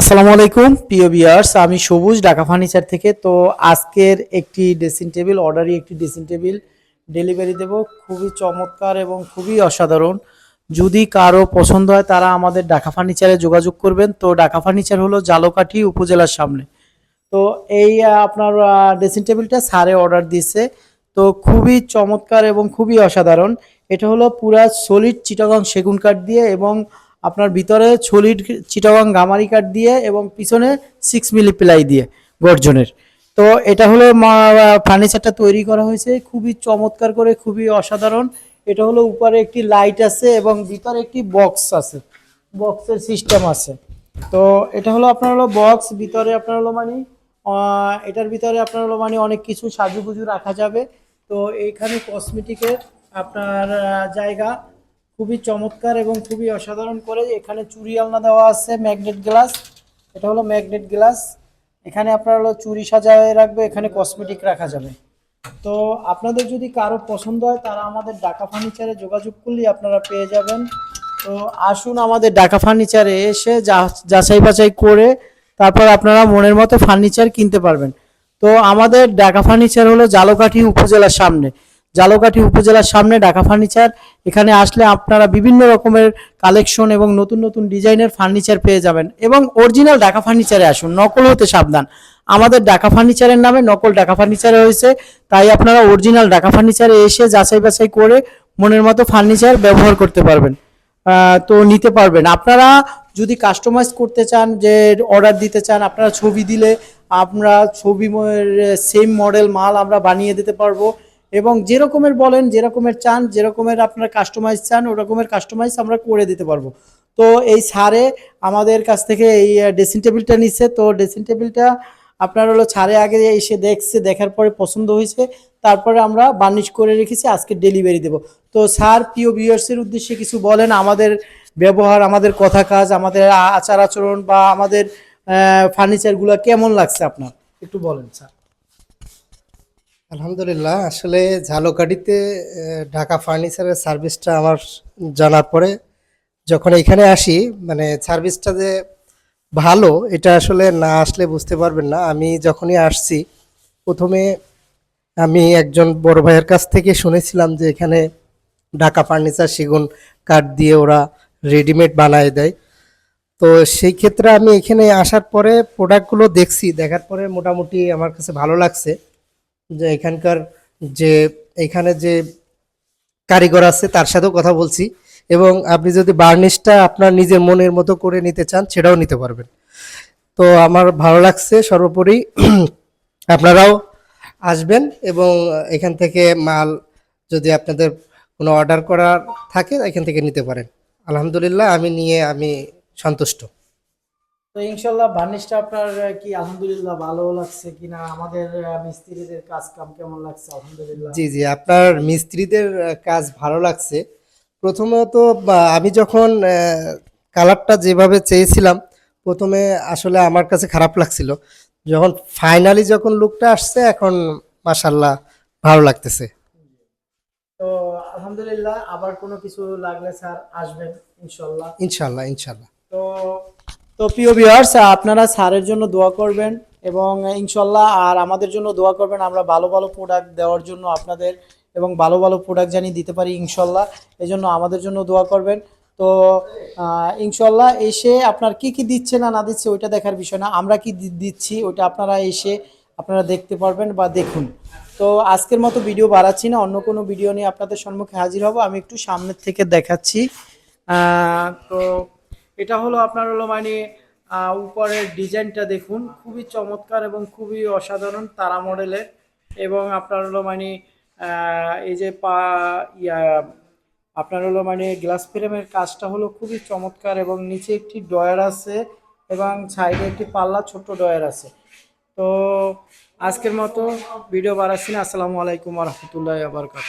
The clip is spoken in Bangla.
আসসালামু আলাইকুম, প্রিয় বিয়ার্স আমি সবুজ ঢাকা ফার্নিচার থেকে। তো আজকের একটি ড্রেসিং টেবিল অর্ডারই একটি ড্রেসিং টেবিল ডেলিভারি দেব। খুবই চমৎকার এবং খুবই অসাধারণ। যদি কারও পছন্দ হয়, তারা আমাদের ঢাকা ফার্নিচারে যোগাযোগ করবেন। তো ঢাকা ফার্নিচার হলো জালকাঠি উপজেলার সামনে। তো এই আপনার ড্রেসিং টেবিলটা সারে অর্ডার দিয়েছে। তো খুবই চমৎকার এবং খুবই অসাধারণ। এটা হলো পুরা সলিড চিটাগং সেগুন কাঠ দিয়ে এবং আপনার ভিতরে সলিড চিটাগং গামারি কাঠ দিয়ে এবং পিছনে সিক্স মিলি প্লাই দিয়ে গর্জনের। তো এটা হলো ফার্নিচারটা তৈরি করা হয়েছে। খুবই চমৎকার করে, খুবই অসাধারণ। এটা হলো উপরে একটি লাইট আছে এবং ভিতরে একটি বক্স আছে। বক্সের সিস্টেম আছে। তো এটা হলো আপনার হলো বক্স ভিতরে আপনার হলো মানে এটার ভিতরে আপনার হলো মানে অনেক কিছু সাজুগুজু রাখা যাবে। তো এইখানে কসমেটিকের আপনার জায়গা খুবই চমৎকার এবং খুবই অসাধারণ করে এখানে চুরি আলনা দেওয়া আছে ম্যাগনেট গ্লাস এটা হলো ম্যাগনেট গ্লাস এখানে আপনারা হলো চুরি সাজায় রাখবে, এখানে কসমেটিক রাখা যাবে। তো আপনাদের যদি কারও পছন্দ হয়, তারা আমাদের ঢাকা ফার্নিচারে যোগাযোগ করলেই আপনারা পেয়ে যাবেন। তো আসুন আমাদের ঢাকা ফার্নিচারে এসে যা- যাচাই বাছাই করে তারপর আপনারা মনের মতো ফার্নিচার কিনতে পারবেন। তো আমাদের ঢাকা ফার্নিচার হলো জালকাঠি উপজেলার সামনে। জালকাঠি উপজেলার সামনে ঢাকা ফার্নিচার এখানে আসলে আপনারা বিভিন্ন রকমের কালেকশন এবং নতুন নতুন ডিজাইনের ফার্নিচার পেয়ে যাবেন এবং অরিজিনাল ঢাকা ফার্নিচারে আসুন, নকল হতে সাবধান। আমাদের ঢাকা ফার্নিচারের নামে নকল ঢাকা ফার্নিচারে হয়েছে তাই আপনারা অরিজিনাল ঢাকা ফার্নিচারে এসে যাচাই বাছাই করে মনের মতো ফার্নিচার ব্যবহার করতে পারবেন তো নিতে পারবেন। আপনারা যদি কাস্টমাইজ করতে চান, যে অর্ডার দিতে চান, আপনারা ছবি দিলে আমরা ছবি সেম মডেল মাল আমরা বানিয়ে দিতে পারব। এবং যেরকমের বলেন যেরকমের চান, যে রকমের আপনারা কাস্টমাইজ চান ওরকমের কাস্টমাইজ আমরা করে দিতে পারব। তো এই সারে আমাদের কাছ থেকে এই ড্রেসিং টেবিলটা নিচ্ছে তো ড্রেসিং টেবিলটা আপনার হলো ছাড়ে আগে এসে দেখছে, দেখার পরে পছন্দ হয়েছে। তারপরে আমরা বার্নিশ করে রেখেছি, আজকে ডেলিভারি দেব। তো স্যার, প্রিয় ভিউয়ার্সের উদ্দেশ্যে কিছু বলেন, আমাদের ব্যবহার, আমাদের কথা কাজ, আমাদের আচার আচরণ বা আমাদের ফার্নিচারগুলো কেমন লাগছে আপনার? একটু বলেন, স্যার। আলহামদুলিল্লাহ, আসলে ঝালকাঠিতে ঢাকা ফার্নিচারের সার্ভিসটা আমার জানার পরে যখন এখানে আসি মানে সার্ভিসটা যে ভালো, এটা আসলে না আসলে বুঝতে পারবেন না। আমি যখনই আসছি, প্রথমে আমি একজন বড় ভাইয়ের কাছ থেকে শুনেছিলাম যে এখানে ঢাকা ফার্নিচার সেগুন কাঠ দিয়ে ওরা রেডিমেড বানায় দেয়। তো সেই ক্ষেত্রে আমি এখানে আসার পরে প্রোডাক্টগুলো দেখছি, দেখার পরে মোটামুটি আমার কাছে ভালো লাগছে। যে এখানকার যে, এখানে যে কারিগর আছে, তার সাথেও কথা বলছি। এবং আপনি যদি বার্নিশটা আপনার নিজের মনের মতো করে নিতে চান, সেটাও নিতে পারবেন। তো আমার ভালো লাগছে সর্বোপরি। আপনারাও আসবেন এবং এখান থেকে মাল যদি আপনাদের কোনো অর্ডার করার থাকে, এখান থেকে নিতে পারেন। আলহামদুলিল্লাহ, আমি নিয়ে আমি সন্তুষ্ট। তো ইনশাল্লাহ বার্নিশটা আপনার কি আলহামদুলিল্লাহ ভালো লাগছে কিনা? আমাদের মিস্ত্রিদের কাজ কাম কেমন লাগছে? আলহামদুলিল্লাহ। জি জি আপনার মিস্ত্রিদের কাজ ভালো লাগছে। প্রথমত আমি যখন কালারটা যেভাবে চেয়েছিলাম প্রথমে আসলে আমার কাছে খারাপ লাগছিল। যখন ফাইনালি যখন লুকটা আসছে এখন মাসাল্লাহ ভালো লাগতেছে। তো আলহামদুলিল্লাহ আবার কোনো কিছু লাগলে স্যার আসবেন ইনশাল্লাহ ইনশাল্লাহ ইনশাল্লাহ তো তো প্রিয় ভিউয়ার্স আপনারা স্যারের জন্য দোয়া করবেন এবং ইনশাল্লাহ আর আমাদের জন্য দোয়া করবেন। আমরা ভালো ভালো প্রোডাক্ট দেওয়ার জন্য আপনাদের এবং ভালো ভালো প্রোডাক্ট জানি দিতে পারি ইনশাল্লাহ এই জন্য আমাদের জন্য দোয়া করবেন। তো ইনশাল্লাহ এসে আপনার কি কি দিচ্ছে না না দিচ্ছে ওইটা দেখার বিষয় না। আমরা কি দিচ্ছি ওইটা আপনারা এসে আপনারা দেখতে পারবেন বা দেখুন। তো আজকের মতো ভিডিও বাড়াচ্ছি না। অন্য কোনো ভিডিও নিয়ে আপনাদের সম্মুখে হাজির হব। আমি একটু সামনের থেকে দেখাচ্ছি। তো এটা হলো আপনার হলো মানে উপরের ডিজাইনটা দেখুন। খুবই চমৎকার এবং খুবই অসাধারণ তারা মডেলের। এবং আপনার হলো মানে এই যে পা, ইয়া, আপনার হলো মানে গ্লাস ফ্রেমের কাজটা হলো খুবই চমৎকার এবং নিচে একটি ডয়ার আছে এবং সাইডে একটি পাল্লা ছোট্ট ডয়ার আছে। তো আজকের মতো ভিডিও বাড়াচ্ছি আসসালামু আলাইকুম রহমতুল্লাহ আবরকাত